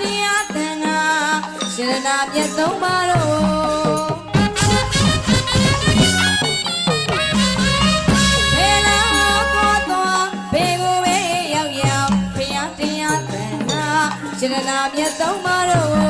တရားသံဃာရှင်နာမြတ်သုံးပါတော်ရှင်နာမြတ်သုံးပါတော်